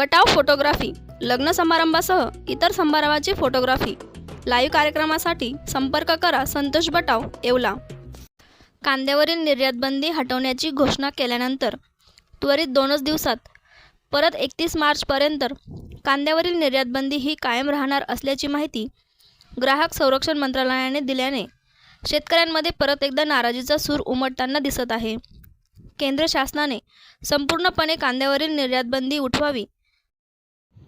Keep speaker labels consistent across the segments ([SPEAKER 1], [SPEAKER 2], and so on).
[SPEAKER 1] बटाव photography लग्न समारंभासह इतर समारंभाची photography. Live कार्यक्रमासाठी संपर्क करा संतोष बटाव येवला. कांद्यावरील निर्यातबंदी हटवण्याची घोषणा केल्यानंतर त्वरित दोनच दिवसात परत एकतीस मार्चपर्यंत कांद्यावरील निर्यातबंदी ही कायम राहणार असल्याची माहिती ग्राहक संरक्षण मंत्रालयाने दिल्याने शेतकऱ्यांमध्ये परत एकदा नाराजीचा सूर उमटताना दिसत आहे. केंद्र शासनाने संपूर्णपणे कांद्यावरील निर्यातबंदी उठवावी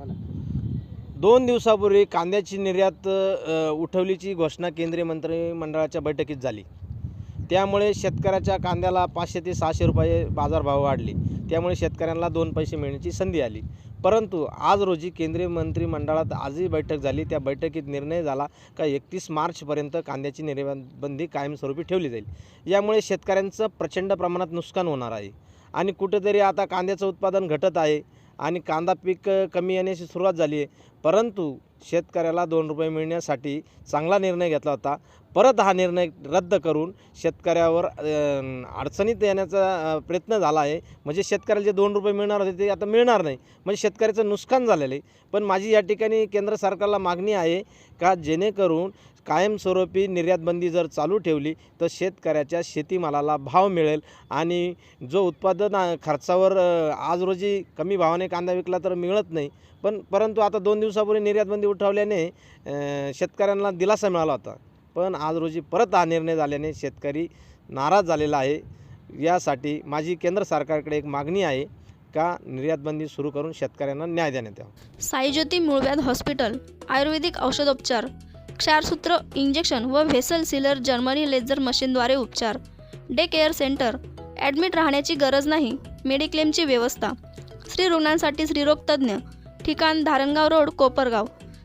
[SPEAKER 2] दोन दिवसापूर्वी कांद्याची निर्यात उठवलीची घोषणा केंद्रीय मंत्रिमंडळाच्या बैठकीत झाली. त्यामुळे शेतकऱ्याच्या कांद्याला पाचशे ते सहाशे रुपये बाजारभाव वाढले. त्यामुळे शेतकऱ्यांना दोन पैसे मिळण्याची संधी आली. परंतु आज रोजी केंद्रीय मंत्रिमंडळात आजही बैठक झाली. त्या बैठकीत निर्णय झाला का एकतीस मार्चपर्यंत कांद्याची निर्यात बंदी कायमस्वरूपी ठेवली जाईल. यामुळे शेतकऱ्यांचं प्रचंड प्रमाणात नुकसान होणार आहे. आणि कुठेतरी आता कांद्याचं उत्पादन घटत आहे. आणि कांदा पीक कमी येण्याची सुरुवात झाली आहे. परंतु शेतकऱ्याला दोन रुपये मिळण्यासाठी चांगला निर्णय घेतला होता. परत हा निर्णय रद्द करून शेतकऱ्यावर अडचणीत येण्याचा प्रयत्न झाला आहे. म्हणजे शेतकऱ्याला जे दोन रुपये मिळणार होते ते आता मिळणार नाही. म्हणजे शेतकऱ्याचं नुकसान झालेलं आहे. पण माझी या ठिकाणी केंद्र सरकारला मागणी आहे का जेणेकरून कायमस्वरूपी निर्यातबंदी जर चालू ठेवली तर शेतकऱ्याच्या शेतीमालाला भाव मिळेल आणि जो उत्पादन खर्चावर आज रोजी कमी भावाने कांदा विकला तर मिळत नाही. पण परंतु आता दोन दिवसापूर्वी निर्यात बंदी उठवल्याने शेतकऱ्यांना दिलासा मिळाला होता. पण आज रोजी परत हा निर्णय झाल्याने शेतकरी नाराज झालेला आहे. यासाठी माझी केंद्र सरकारकडे एक मागणी आहे का निर्यातबंदी सुरू करून शेतकऱ्यांना न्याय देण्यात यावा?
[SPEAKER 1] साईज्योती मूळव्याध हॉस्पिटल आयुर्वेदिक औषधोपचार क्षारसूत्र इंजेक्शन व व्हेसल सिलर जर्मनी लेझर मशीनद्वारे उपचार डे केअर सेंटर ॲडमिट राहण्याची गरज नाही मेडिक्लेमची व्यवस्था स्त्री रुग्णांसाठी स्त्रीरोग तज्ज्ञ ठिकाण धारणगाव रोड कोपरगाव.